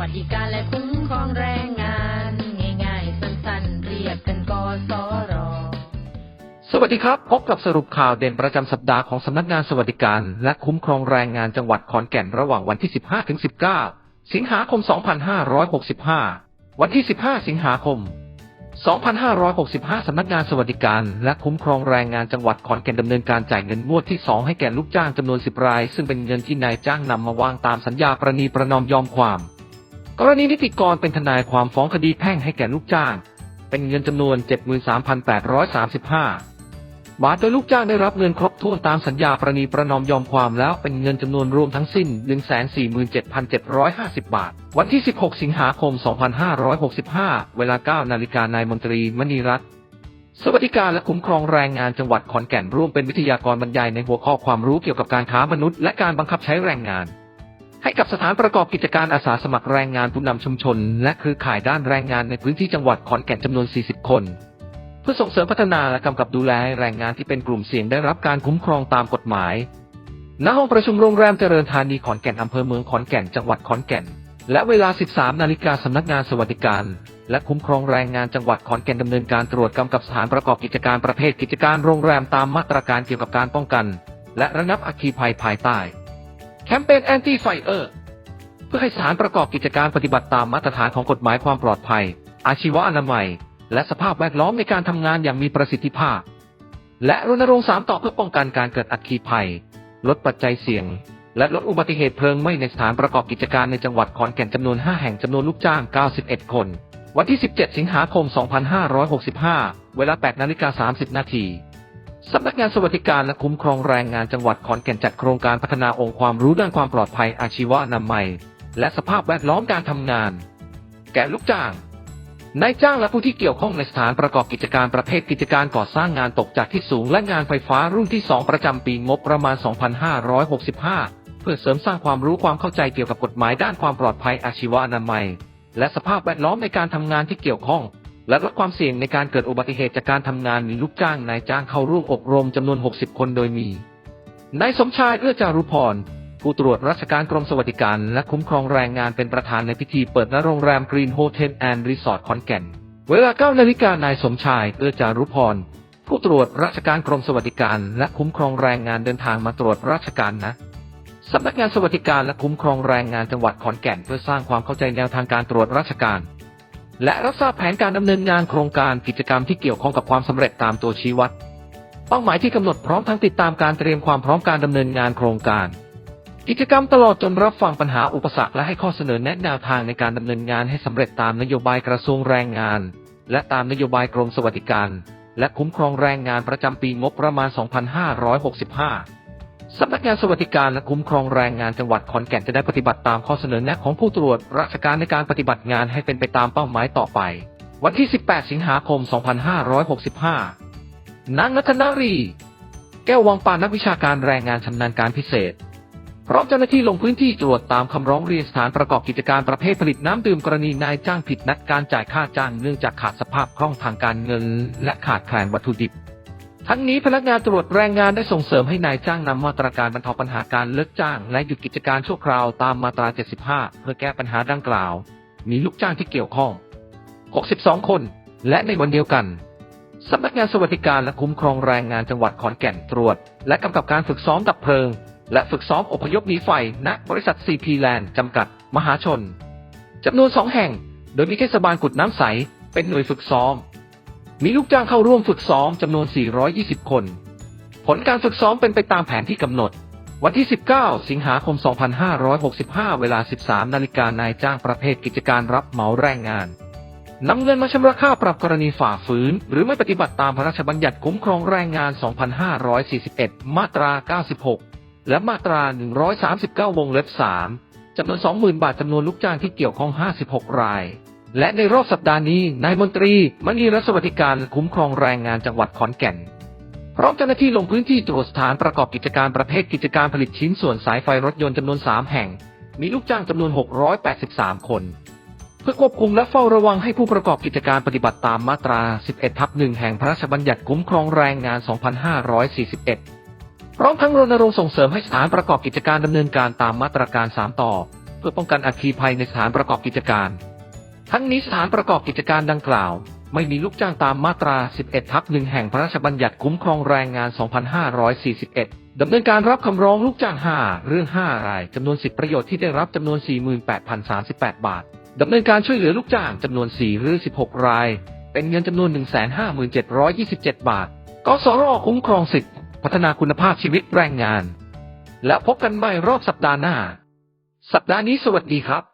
วัสดิการและคุ้มครองแรงงาน ง่ายๆ สั้นๆ เรียกกันกสรสวัสดีครับ พบกับสรุปข่าวเด่นประจำสัปดาห์ของสำนักงานสวัสดิการ และคุ้มครองแรงงานจังหวัดขอนแก่นระหว่างวันที่ 15 ถึง 19 สิงหาคม 2565 วันที่ 15 สิงหาคม 2565 สำนักงานสวัสดิการ และคุ้มครองแรงงานจังหวัดขอนแก่นดำเนินการจ่ายเงินงวดที่ 2 ให้แก่ลูกจ้างจำนวน 10 ราย ซึ่งเป็นเงินที่นายจ้างนำมาวางตามสัญญาประนีประนอมยอมความ รณีนิติกรเป็นทนายความฟ้องคดีแพ่งให้แก่ลูกจ้าง เป็นเงินจำนวน 73,835 บาทโดยลูกจ้างได้รับเงินครบถ้วนตามสัญญาประนีประนอมยอมความแล้วเป็นเงินจำนวนรวมทั้งสิ้น 147,750 บาท วันที่ 16 สิงหาคม 2565 เวลา 9 นาฬิกานายมนตรีมณีรัตน์สวัสดิการและคุ้มครองแรงงานจังหวัดขอนแก่นร่วมเป็นวิทยากรบรรยายในหัวข้อความรู้เกี่ยวกับการค้ามนุษย์และการบังคับใช้แรงงาน ให้กับสถานประกอบกิจการอาสาสมัครแรงงานผู้นำชุมชน และเครือข่ายด้านแรงงานในพื้นที่จังหวัดขอนแก่นจำนวน 40 คน เพื่อส่งเสริมพัฒนาและกำกับดูแลแรงงานที่เป็นกลุ่มเสี่ยงได้รับการคุ้มครองตามกฎหมาย ณ ห้องประชุมโรงแรมเจริญธานีขอนแก่นอำเภอเมืองขอนแก่นจังหวัดขอนแก่น และเวลา 13 นาฬิกาสำนักงานสวัสดิการ และคุ้มครองแรงงานจังหวัดขอนแก่นดำเนินการตรวจกำกับสถานประกอบกิจการประเภทกิจการโรงแรมตามมาตรการเกี่ยวกับการป้องกัน และระงับอัคคีภัยภายใต้ คมเปญแอนตี้ไฟเออร์เพื่อให้สถานประกอบกิจการปฏิบัติตามมาตรฐานของกฎหมายความปลอดภัย อาชีวอนามัย และสภาพแวดล้อมในการทำงานอย่างมีประสิทธิภาพ และรณรงค์สามต่อเพื่อป้องกันการเกิดอัคคีภัย ลดปัจจัยเสี่ยง และลดอุบัติเหตุเพลิงไหม้ในสถานประกอบกิจการในจังหวัดขอนแก่นจำนวน 5 แห่งจำนวนลูกจ้าง 91 คน วันที่ 17 สิงหาคม 2565 เวลา 8 นาฬิกา 30 นาที สำนักงานสวัสดิการและคุ้มครองแรงงานจังหวัดขอนแก่นจัดโครงการพัฒนาองค์ความรู้ด้านความปลอดภัยอาชีวนามัย และสภาพแวดล้อมการทำงาน แก่ลูกจ้างนายจ้างและผู้ที่เกี่ยวข้องในสถานประกอบกิจการประเภทกิจการก่อสร้างงานตกจากที่สูงและงานไฟฟ้ารุ่นที่ 2 ประจำปีงบประมาณ 2565 เพื่อเสริมสร้างความรู้ความเข้าใจเกี่ยวกับกฎหมายด้านความปลอดภัยอาชีวนามัย และสภาพแวดล้อมในการทำงานที่เกี่ยวข้อง และลดความเสี่ยงในการเกิดอุบัติเหตุจากการทำงานมีลูกจ้างนายจ้างเข้าร่วมอบรมจำนวน 60 คนโดยมีนายสมชายเอื้อจารุพร ผู้ตรวจราชการกรมสวัสดิการ และคุ้มครองแรงงานเป็นประธานในพิธีเปิดณโรงแรมกรีนโฮเทลแอนด์รีสอร์ทขอนแก่น เวลา9นาฬิกานายสมชายเอื้อจารุพร ผู้ตรวจราชการกรมสวัสดิการ และคุ้มครองแรงงานเดินทางมาตรวจราชการนะสำนักงานสวัสดิการและคุ้มครองแรงงานจังหวัดขอนแก่นเพื่อสร้างความเข้าใจแนวทางการตรวจราชการ และรับทราบแผนการดำเนินงานโครงการกิจกรรมที่เกี่ยวข้องกับความสำเร็จตามตัวชี้วัด เป้าหมายที่กำหนดพร้อมทั้งติดตามการเตรียมความพร้อมการดำเนินงานโครงการ กิจกรรมตลอดจนรับฟังปัญหาอุปสรรคและให้ข้อเสนอแนะแนวทางในการดำเนินงานให้สำเร็จตามนโยบายกระทรวงแรงงาน และตามนโยบายกรมสวัสดิการ และคุ้มครองแรงงานประจำปีงบประมาณ 2565 สำนักงานสวัสดิการและคุ้มครองแรงงานจังหวัดขอนแก่นจะได้ปฏิบัติตามข้อเสนอแนะของผู้ตรวจราชการในการปฏิบัติงานให้เป็นไปตามเป้าหมายต่อไป วันที่ 18 สิงหาคม 2565 นางนัทนารี แก้ววังปานนักวิชาการแรงงานชำนาญการพิเศษ พร้อมเจ้าหน้าที่ลงพื้นที่ตรวจตามคำร้องเรียนสถานประกอบกิจการประเภทผลิตน้ำดื่มกรณีนายจ้างผิดนัดการจ่ายค่าจ้างเนื่องจากขาดสภาพคล่องทางการเงิน และขาดแคลนวัตถุดิบ ทั้งนี้พนักงานตรวจแรงงานได้ส่งเสริมให้นายจ้างนำมาตรการบรรเทาปัญหาการเลิกจ้าง และหยุดกิจการชั่วคราวตามมาตรา 75 เพื่อแก้ปัญหาดังกล่าว มีลูกจ้างที่เกี่ยวข้อง 62 คน และในวันเดียวกันสำนักงานสวัสดิการและคุ้มครองแรงงานจังหวัดขอนแก่นตรวจ และกำกับการฝึกซ้อมดับเพลิง และฝึกซ้อมอพยพหนีไฟณบริษัท CP Land จำกัด มหาชนจำนวนสองแห่ง โดยมีเทศบาลกุดน้ำใส เป็นหน่วยฝึกซ้อม มีลูกจ้างเข้าร่วมฝึกซ้อมจำนวน 420 คน ผลการฝึกซ้อมเป็นไปตามแผนที่กำหนด วันที่ 19 สิงหาคม 2565 เวลา 13 นาฬิกานายจ้างประเภทกิจการรับเหมาแรงงานนำเงินมาชำระค่าปรับกรณีฝ่าฝืน หรือไม่ปฏิบัติตามพระราชบัญญัติคุ้มครองแรงงาน 2541 มาตรา 96 และมาตรา 139 วงเล็บ 3จำนวน 20,000 บาทจำนวนลูกจ้างที่เกี่ยวข้อง 56 ราย และในรอบสัปดาห์นี้นายมนตรีมณีรัฐสวัสดิการคุ้มครองแรงงานจังหวัดขอนแก่นพร้อมเจ้าหน้าที่ลงพื้นที่ตรวจสถานประกอบกิจการประเภทกิจการผลิตชิ้นส่วนสายไฟรถยนต์จำนวน 3 แห่ง มีลูกจ้างจำนวน 683 คน เพื่อควบคุมและเฝ้าระวังให้ผู้ประกอบกิจการปฏิบัติตามมาตรา 11 ทับ 1 แห่งพระราชบัญญัติคุ้มครองแรงงาน 2541 พร้อมทั้งรณรงค์ส่งเสริมให้สถานประกอบกิจการดำเนินการตามมาตรการ 3 ต่อ เพื่อป้องกันอัคคีภัยในสถานประกอบกิจการ ทั้งนี้สถานประกอบกิจการดังกล่าว ไม่มีลูกจ้างตามมาตรา 11 ทับหนึ่งแห่งพระราชบัญญัติคุ้มครองแรงงาน 2541 ดำเนินการรับคำร้องลูกจ้าง 5 เรื่อง 5 รายจำนวน10ประโยชน์ที่ได้รับจำนวน 48,038 บาทดำเนินการช่วยเหลือลูกจ้างจำนวน 4 หรือ 16 ราย เป็นเงินจำนวน 157,727 บาทกสรคุ้มครองสิทธิพัฒนาคุณภาพชีวิตแรงงาน และพบกันใหม่รอบสัปดาห์หน้า สัปดาห์นี้สวัสดีครับ